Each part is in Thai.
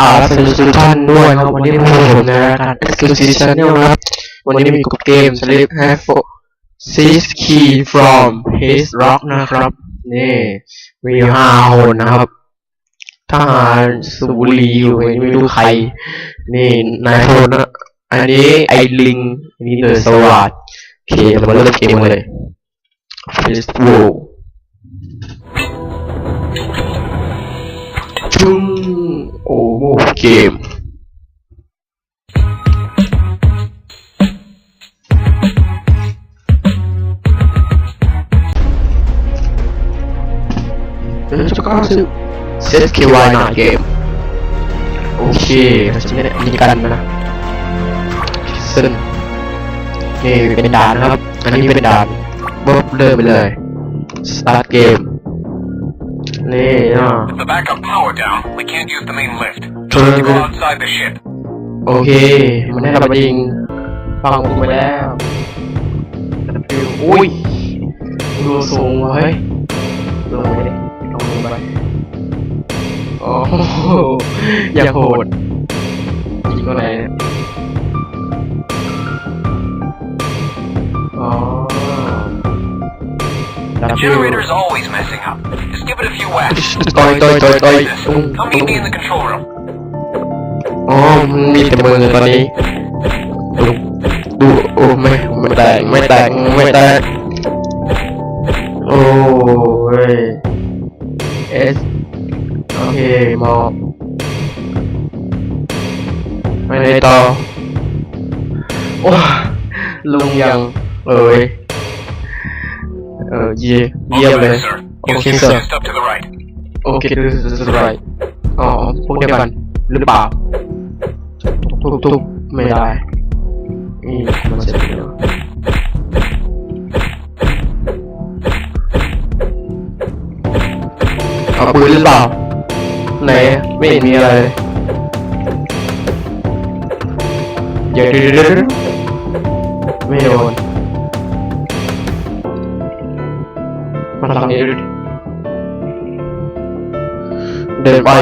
อ่าสวัสดีทุกท่านด้วยครับ วันนี้พวกผมในรายการ Exclusive Channel นะครับ วันนี้มีกับเกม Sleep Have Six Key from His Rock นะครับ นี่ มีห้าคนนะครับทหารสุบุรีอยู่ไม่รู้ใคร นี่นายพลนะ อันนี้ไอลิง อันนี้เดอะสวัสดโอเค เรามาเริ่มเกมเลย First World ชุง โอ้โหเกมเออจะก็ซื้อเซตเควายหน่อยเกม โอเคเราจะไม่ได้มีกันนะซึ่งนี่เป็นด่านนะครับ อันนี้เป็นด่านเริ่มเริ่มไปเลยสตาร์ทเกมนี่อะ With the backup power down, we can't use the main lift. Turn To go it. outside the ship. โอเค มันได้รับยิงฟังผมไปแล้วอุ้ยดูสูงเฮ้ยลงไปดิลงไปโอ้โหอย่าโหดยิงตัวไหน The เบิล generator's always messing up. Just give it a few whacks. ต่อยต่อยต่อยต่อย This. ตุ้ง Come ตุ้ meet ง me in the control room. อ๋อมันมีแต่มือตอนนี้ดูดูโอ้ไม่ไม่แตกไม่แตกไม่แตกโอ้ยเอสโอเคมอบไปไหนต่อโอ้ลุงยังเอ้ย เออเยี่ยเยี่ยม Okay, เลย sir. โอ Use เค the เส r assist up to the right. โอเคดูสบายอ๋อพวกเดียวกันหรือเปล่าทุบทุบไม่ได้นี่มันเสร็จแล้วเอาปืนหรือเปล่าไหนไม่เห็นมีอะไรเลยเดี๋ยวเดี๋ยวเดี๋ยวเดี๋ยวไม่โดน เดินไป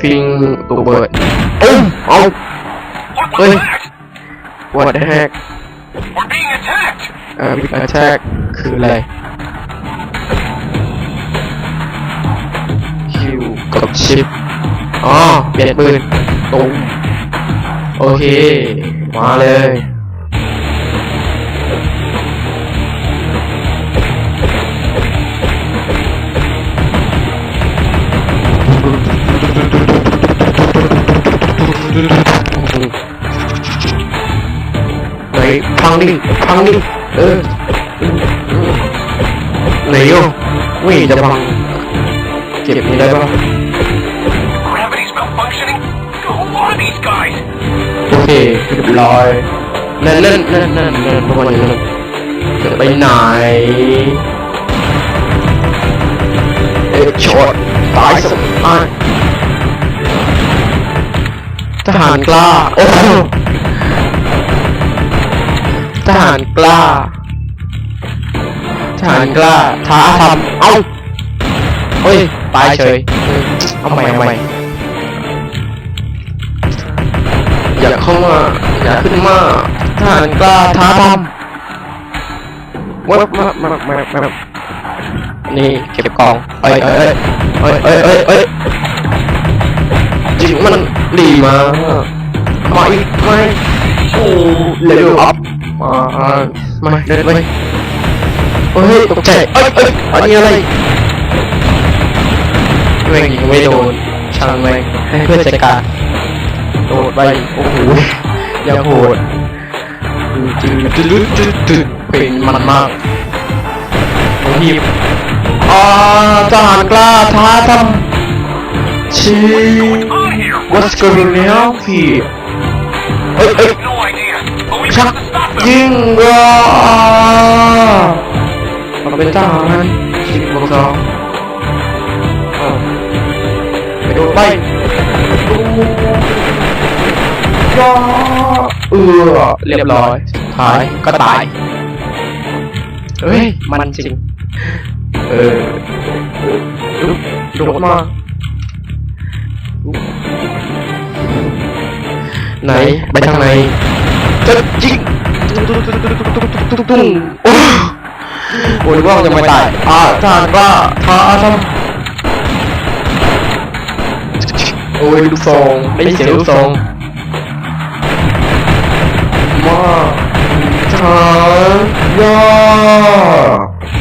ฟิงตัวเปิดโอ้มเอา What was Oi. that? what the heck We're being attacked. เอ่อ big attack คืออะไรคิวกับชิปอ๋อเปลี่ยนปืนตุ้มโอเค มาเลย ไหนพังดิพังดิเออไหนโยไม่เห็นจะพังเก็บนี่ได้ปะ Gravity's malfunctioning. Who are these guys? โอเคเรียบร้อยนั่นนั่นนั่นนั่นนั่นพวกมันอยู่นั่นจะไปไหนเอ็กช็อตตายสมอัน ทหารกล้า โอ้โหทหารกล้า ทหารกล้า ท้าทำเอ้าเฮ้ย ตายเฉย เอาใหม่เอาใหม่อย่าเข้ามาอย่าขึ้นมาทหารกล้าท้าทำวับมามามามานี่เก็บกองเอ้ยเอ้ยเอ้ยเอ้ยเอ้ยเอ้ย จริงมันดีมามาอีกไม่โอ้เลเวลอัพมามาเดินไปเฮ้ยตกใจเอ้ยเอ้ยอันนี้อะไรแม่งยิงไม่โดนช่างแม่งให้เพื่อนจัดการโดดไปโอ้โหยังโหดจืดจืดจืดจืดเป็นมันมากโอ้ยอ่าทหารกล้าท้าทำชี On here. What's going on here เอ้ยเอ้ย No idea. But we ชัก have to stop them. ยิงว่ะเราเป็นทหารสิบบอกสองอ่าไปโดดไปดูว้าเออเรียบร้อยสุดท้ายก็ตายเฮ้ย มันจริง เออลุกโดดมา ไหน ไปทางไหนจะจิกตุ้งตุ้งตุ้งตุ้งตุ้งตุ้งตุ้งโอ้โหนึกว่าจะไม่ตายอ่าทหารกล้าท้าทำโอ้ยลูกซองได้ยินเสียงลูกซองมาทารย่า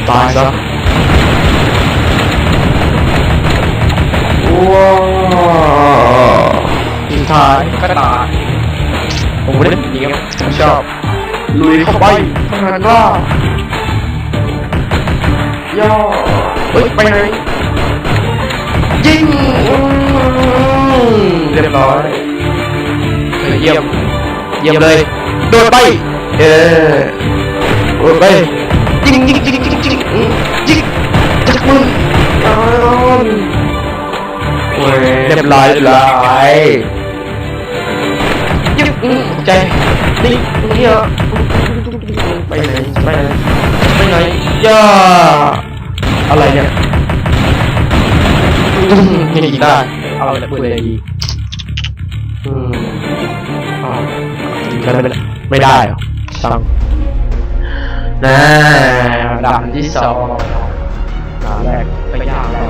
ตายซะว้าวสุดท้ายก็ตาย ผมไม่ได้หนีครับผมชอบลุยเข้าไปทหารกล้าย่าเฮ้ยไปไหนยิงอืมเรียบร้อยเออเยี่ยมเยี่ยมเลยโดดไปเออโดดไปยิงยิงยิงยิงยิงอืมยิงจักมึงอ้าวโอ้ยเรียบร้อยเรียบร้อยยิงอืม ใจนี่นี่อะไปไหนไปไหนไปไหนย่าอะไรเนี่ยอืมนี่ยิงได้เอาอะไรปืนอะไรดีอืมอ๋อไม่ได้ไม่ได้หรอสั่งน่ด่านที่สองด่านแรกไปยากแล้ว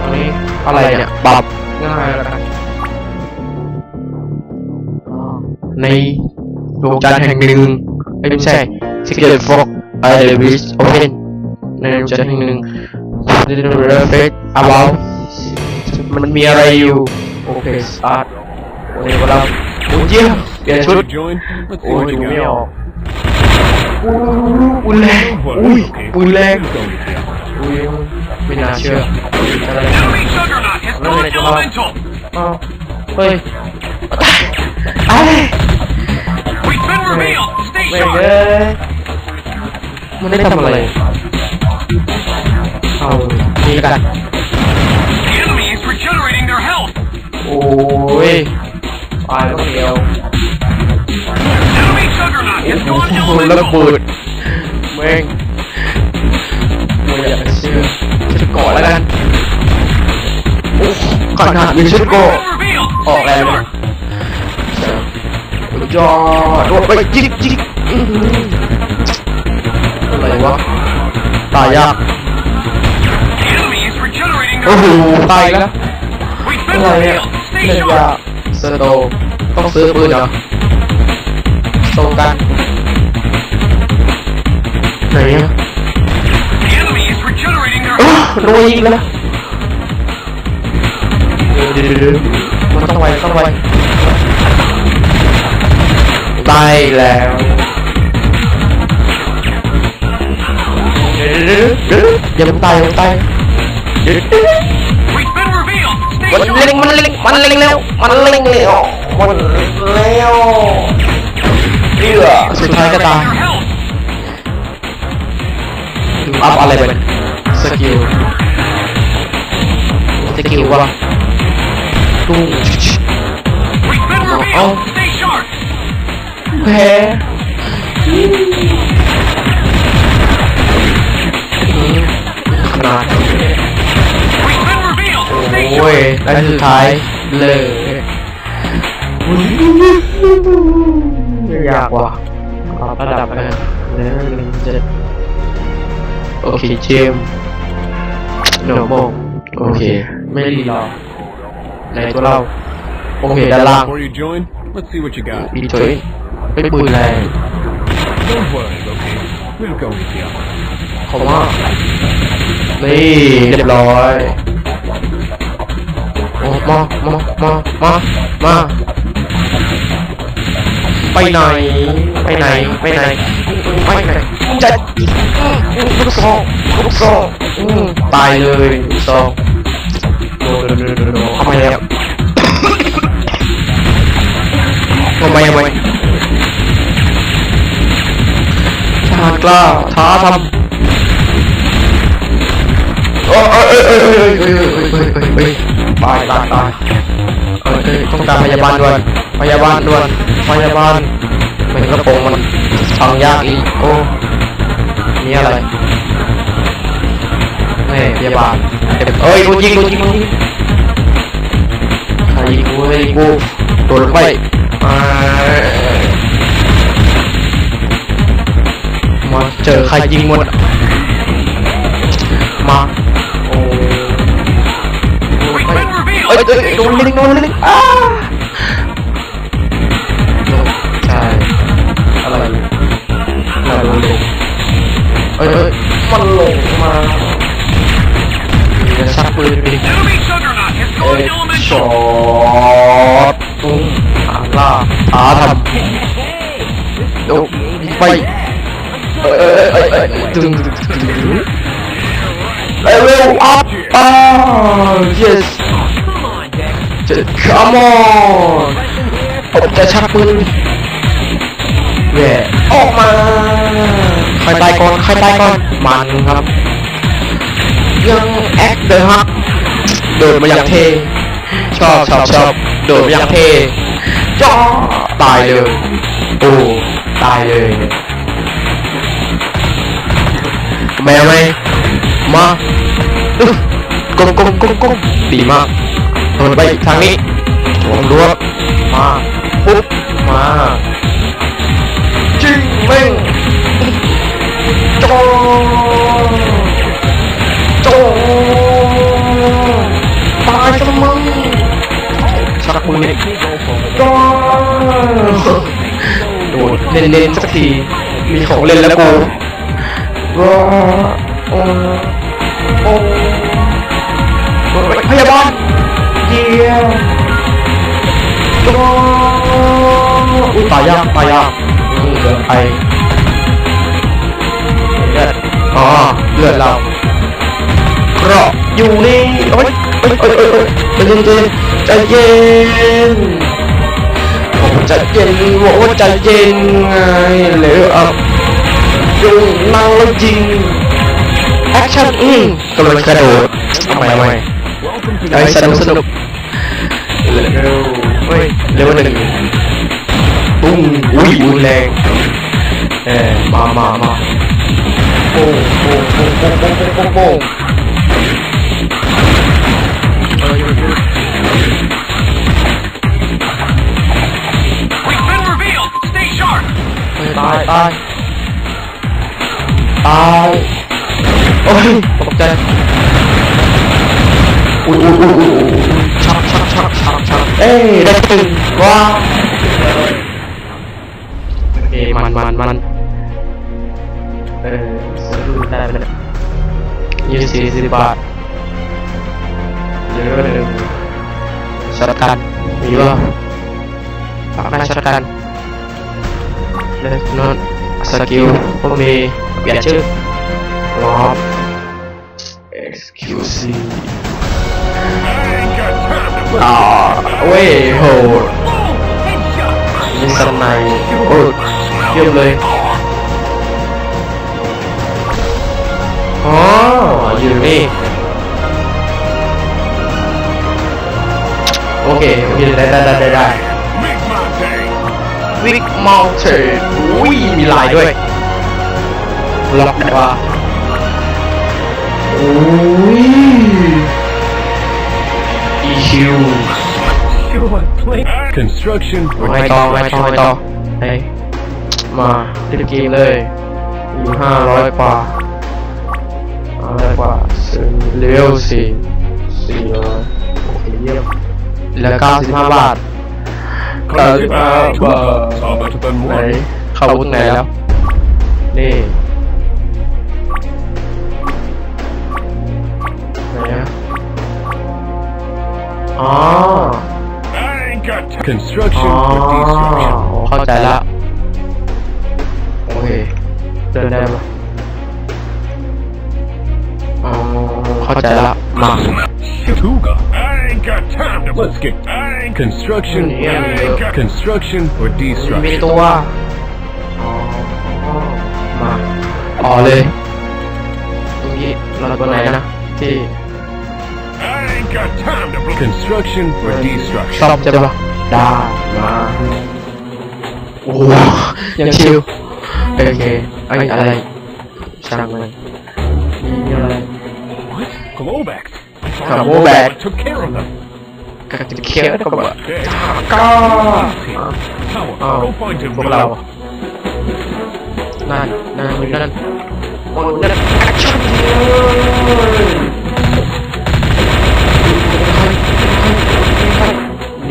อันนี้อะไรเนี่ยปรับง่ายแล้วกัน ในดวงจันทร์แห่งหนึ่งไม่ใช่ Secret Fox I Wish Open ในดวงจันทร์แห่งหนึ่ง The Perfect About มันมีอะไรอยู่ โอเคสตาร์ทโอเคเราโอ้ยเยี่ยมเปลี่ยนชุด โอ้ยดูไม่ออกอุ้ยแรงอุ้ยอุ้ยแรงอุ้ยไม่น่าเชื่ออะไรอะไรจะมาเฮ้ยอะไร revealed. Stay ไม่ sharp. เอ้ยมันได้ทำอะไรเอานี่กัน The enemy is regenerating their health. โอ้ยตายแล้วเดียว Enemy Juggernaut has โอ้ gone โห elemental. ระเบิดแม่งไม่อยากจะเชื่อชุดเกาะแล้วกันโอ้ขนาดมีชุด We've เกาะ been revealed. ออก Stay แล้ว sharp. ยอดโดดไปจิกจิกอื้อหืออะไรวะตายยาก The enemy is regenerating โอ้ their โห health. ตายแล้ว We've อะ been ไรเนี่ย revealed. Stay เล่นยา sharp. สโตต้องซื้อปืนเหรอตรงกันไหนอะ The enemy is regenerating their โอ้ health. โดนยิงแล้วเดี๋ยวเดี๋ยวเดี๋ยวมันต้องไวต้องไว ตายแล้วเดี๋ยวเดี๋ยวเดี๋ยวเดี๋ยวอย่าเพิ่งตายอย่าเพิ่งตายเดี๋ยวเดี๋ยว We've been revealed. มัน Stay เล็ง sharp. มันเล็งมันเล็งแล้วมันเล็งแล้วมันเล็งแล้วเอื้อสุดท้ายก็ตาย Your health. อัพอะไรไปเนี่ยสกิลสกิลวะตุ้ง แพ้ขนาด We've been revealed. Stay โอ้ย sharp. และสุดท้ายเลยยากว่ะเอาระดับไปหนึ่งเจ็ดโอเคเจมโนโมโอเค ไม่รีรอในตัวเราโอเคด้านล่าง Before you join, let's see what you got. อีถ อยไม่ปืนแรง Don't worry, okay? We'll go with you. ผมว่านี่เรียบร้อยโอ้มามามามามาไปไหน ไปไหน ไปไหน ไปไหนจะลูกซองลูกซองอืมตายเลยลูกซองโดนโดนโดนโดนโดนเข้ามาแล้วทำไมทำไม มากล้าท้าทำโอ้เอ้ยเอ้ยเอ้ยเอ้ยเอ้ยเอ้ยเอ้ยตายตายตายเอ้ยต้องการพยาบาลด่วนพยาบาลด่วนพยาบาลเป็นกระโปรงมันฟังยากอีกโอ้มีอะไรเฮ้ยพยาบาลเอ้ยกูยิงกูยิงกูยิงใครยิงกูให้กูโดนไปอ่า เจอใครยิงหมดอะมาโอ้โดดไปเอ้ยเอ้ยเอ้ยโดนลิงโดนลิงอ้าใช่อะไรอะไรโดนลิงเอ้ยเอ้ยมันลงมาจะชักปืนดิ Enemy Juggernaut has เอ้ gone ย elemental. ช็อตตุ้งอาล่าอาทำโอ้ยิงไป ดึงดึงดึงดึงเอ้ยเร็วอัพอ่า yes come on ผมจะชักปืนแหวออกมาใครตายก่อนใครตายก่อนมันครับยังแอคเดอะฮักโดดมาอย่างเทชอบชอบชอบโดดมาอย่างเทจ้อตายเลยโอ้ตายเลย แมวไหมมาอึ๊บกลมกลมกลมกลมดีมากโดดไปทางนี้วงรั้วมาปุ๊บมาจิ้งเม่งจ้อโจตายซะมึงชักมือนี่ก็โดดเล่นๆสักทีมีของเล่นแล้วกูก็ โอ้โอ้พยาบาลเยี่ยมก็อุ้ยตายยากตายยากอืมเกินไปเลือดอ๋อเลือดเราเกราะอยู่นี่โอ๊ยโอ๊ยโอ๊ยโอ๊ยโอ๊ยใจเย็นใจเย็นผมใจเย็นบอกว่าใจเย็นไงเหลืออะยุ มังแล้วยิงแอคชั่นอืมกำลังกระโดดทำไมไม่ไอ้สนุกสนุกเร็วเฮ้ยเร็วหนึ่งปุ้งอุ้ยอุ้นแรงเออมามามาโป้งโป้งโป้งโป้งโป้งตายตาย ตายโอ้ยตกใจอุ้ยอุ้ยอุ้ยอุ้ยอุ้ยชักชักชักชักชักเอ้ยได้ตึงว้าวโอเคมันมันมันเออซื้อได้ไปแล้วยี่สิบสี่สิบบาทเยอะเลยช็อตกันมีป่ะฝากหน้าช็อตกันเลฟนอนสกิลพวกมี เปลี่ยนชื่อรอบ excuse me I ain't got time to อ่าเว้ยโห Boom! Headshot. มีสไนด์โอ้ยเยี่ยมเลยอ๋ออยู่นี่โอเคโอเคได้ได้ได้ได้ได้ Make my day. วิกมอลเทอร์อุ้ยมีลายด้วย ล็อกได้ปะอุ้ย EQ You want play? Construction ไม่ต่อไม่ต่อไม่ต่อเฮ้ยมาติดเกมเลยอยู่ห้าร้อยกว่าห้าร้อยกว่าซึ่งเลเวลสี่สี่ร้อยโอเคเยี่ยมเหลือเก้าสิบห้าบาท Come Uh, get uh, back. Two uh, bucks. How much than ไหน one? เข้าอาวุธไหนแล้ว นี่ไหน อ๋อ I ain't got time. อ๋ Construction อ or destruction? เข้าใจละ โอเคเดินได้ปะอ๋อเข้าใจละมา Tuga. I ain't got time to. Let's get. I ain't construction. Yeah, I yeah. ain't got construction or มี destruction. ตัวอ๋อมา อ๋อเลยตรงนี้เราตัวไหนนะที่ I ain't got time to. Construction or ช destruction? อบใช่ปะได้มาโอ้โหยังชิวโอเคไอ้ยอะไรช่างมันมีอะไร Glowbacks. Glowback. Took care of them. ก็จะเคี้ยวแล้วก็แบบ Dead. ก็ Tower, Oh, go find him พวก now. เรานั่นนั่นอยู่นั่นมองนั่นแอคชั่น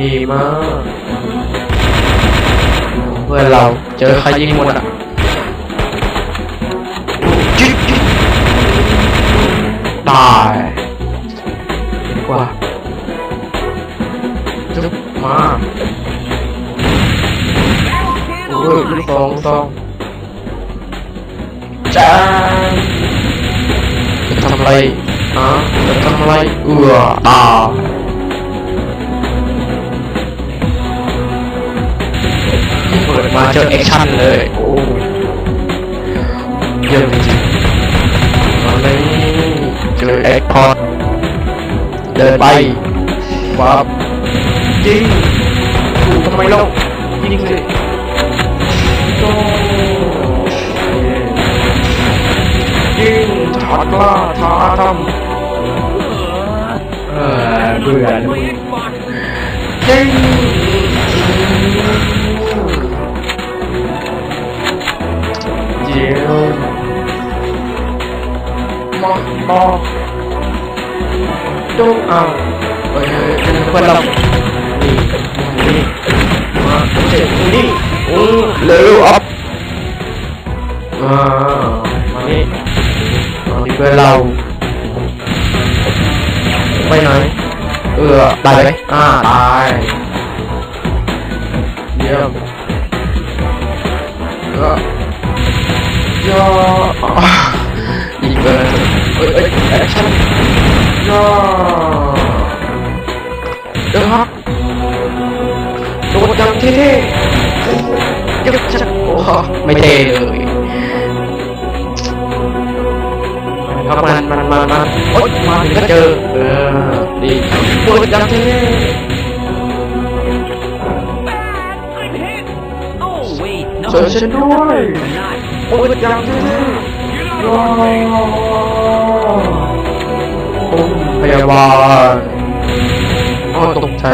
ดีมาก เพื่อนเราเจอใครยิงหมดอะตายดีกว่าจุ๊บมาโอ้ยลูกซองลูกซองจ้าจะทำอะไรอะจะทำอะไรเอือตาย จอแอคชั่นเลย โอ้ยเยี่ยมจริงๆตอนนี้เจอแอคพอร์ตเดินไปวับยิงถูกทำไมเล่ายิงสิโอ้ยิงท้ากล้าท้าทำเออเบื่อเลยยิ งเดี๋ยวมามาดูเอาเอ้ยเป็นเพื่อนเรานี่มาเจ็บนี่อือเร็วอัพอ่ามานี่มานี่เพื่อนเราไปไหนเออตายไหมอ่าตายเยี่ยมเออ ยออีกเลยเอ้ยเอ้ยแอคชั่นยอเดี๋ยวครับโดดจังเท่ๆยับชักโอ้ไม่เท่เลยครับมันมันมันมันโอ๊ยมาถึงก็เจอเออดีโดดจังเท่ช่วยฉันด้วย I'm not. โดจังเท่ๆย่อโอ้พยาบาลอ๋อตกใจ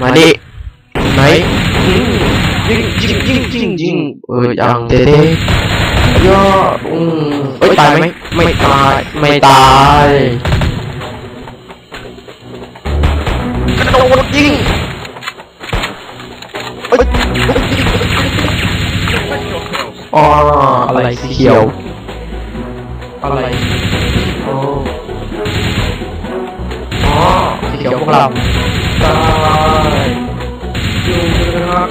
มาดิไหนยิงยิงยิงยิงยิงเออยังเต้ๆย่ออืมเอ้ยตายไหมไม่ตายไม่ตายกระโดดยิงเอ้ย อ๋ออะไรสีเขียว อะไรโอ้อ๋อสีเขียวพวกเราตายอยู่นะครับ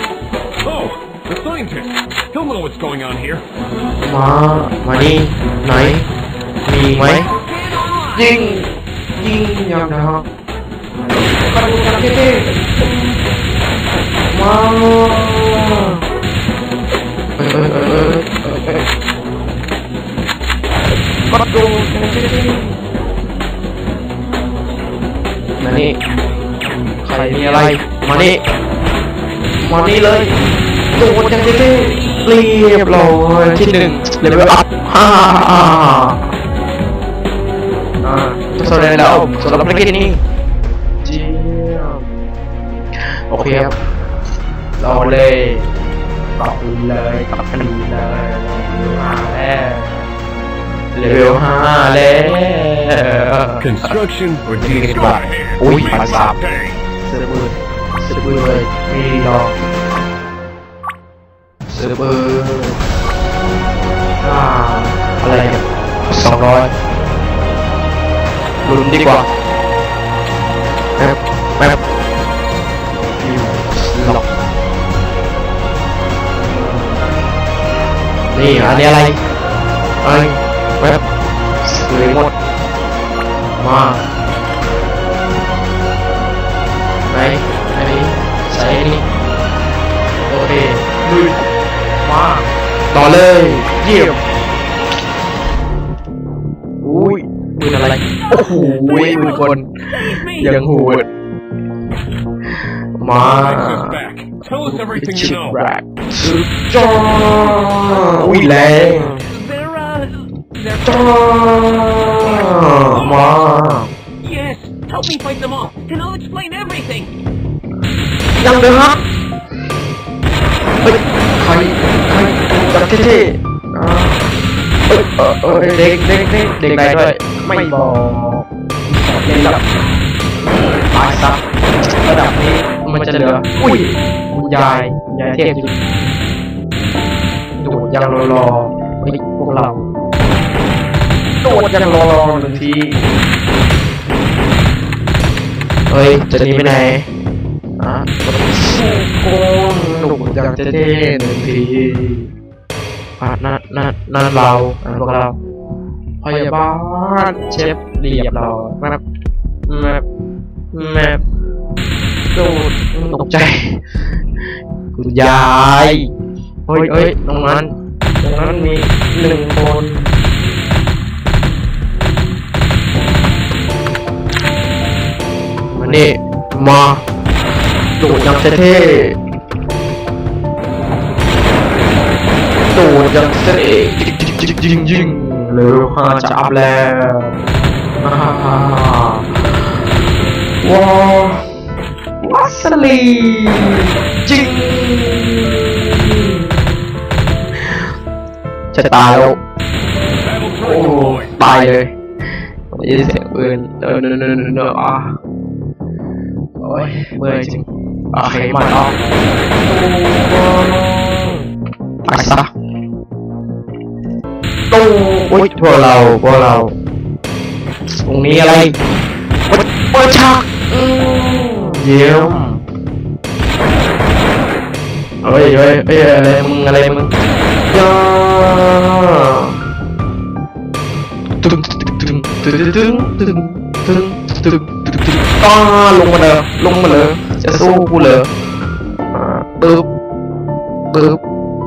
Oh, the scientist. He'll know what's going on here. มามานี่ไหน มีไหม ยิง ยิงยังนะครับกระดูกกันเท่ๆมา กระดูกกันเท่ๆมานี่ใครมีอะไร มานี่มานี่เลยโดนกันเท่ๆเรียบร้อยที่หนึ่งเลเวลอัพฮ่าฮ่าอ่าแสดงแล้วสำหรับภารกิจนี้เจียมโอเคครับเราเลย กลับเลยกลับกันเลยเลเวลห้าแล้ว Construction or Get destroy. back. Ui, Please phải sạp. stay. เสือปืนเสือปืนเลยมีดอกเสือปืนอ่าอะไรเนี่ยสองร้อยลุ้นดีกว่าแป๊บแป๊บ นี่อันนี้อะไรเอ้ยแป๊บสวยหมดมาไหนอันนี้ใส่อันนี้โอเคลุยมาต่อเลยเยี่ยมอุ้ยปืนอะไรโอ้โหปืนคนยังโหดมา Access back. Tell us everything ชิ you บ know. แรก สุดจออุ้ยแรงจ้ามา yes, Help me fight them off, and I'll explain everything. ยังเดือฮะเฮ้ยใครใครจับเท่ๆอ่าเอ้ยเออเออเด็กเด็กเด็กเด็กไหนด้วยไม่บอกเด็กแบบตายซะระดับนี้ มันจะเหลือ อุ้ยคุณยายคุณยายเทพจริงดูดยังรอรอเฮ้ยพวกเราโดดยังรอรอหนึ่งทีเฮ้ยจะหนีไปไหนอะโกงหนุกอยากจะเท่หนึ่งทีอะนั่นนั่นนั่นเราอะพวกเราพยาบาลเชฟเรียบเราแมปแมปแมป โดดตกใจคุณยายเฮ้ยเฮ้ยตรงนั้นตรงนั้นมีหนึ่งคนมานี่มาโดดยังเท่ๆโดดยังเท่ยิงยิงยิงเร็วห้าจะอัพแล้วอ่าว้าววั สลีจิงจะตายแล้วโอ้ตายเลยได้ยินเสียงปืนเนอะเนอะเนอะเนอเนออะโอ้ยเมื่อยจริงโอเคมาต่อตายซะตู้โอ้ยพวกเราพวกเราตรงนี้อะไรเปิดฉากเยี่ยม เฮ้ยเฮ้ยเฮ้ยอะไรมึงอะไรมึงย่าตึงตึงตึงตึงตึงตึงตึงตึงตึงตึงก็ลงมาเลยลงมาเลยจะสู้กูเลยอ่าตึ๊บตึ๊บ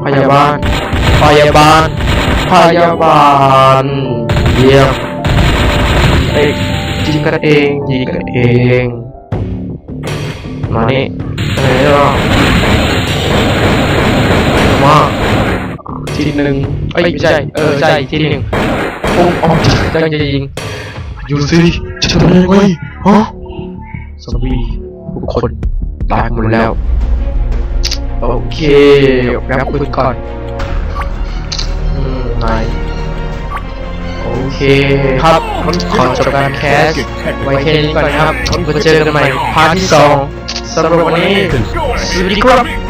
พยาบาลพยาบาลพยาบาลเยี่ยมเอ้ยิงกันเองยิงกันเองมานี่เอ้ย อะมาทีหนึ่งเอ้ยไม่ใช่ เออใช่ทีหนึ่งโอ้ออกจังจะยิง อยู่สิจะทำยังไงฮะซอมบี้ทุกคนตายหมดแล้ว โอเคแป๊บคุยก่อนอืมนายโอเคครับขอจบการแคสไว้แค่นี้ก่อนนะครับไว้เจอกันใหม่พาร์ทที่สองสำหรับวันนี้ Go สวัส ahead. ดีครับ Big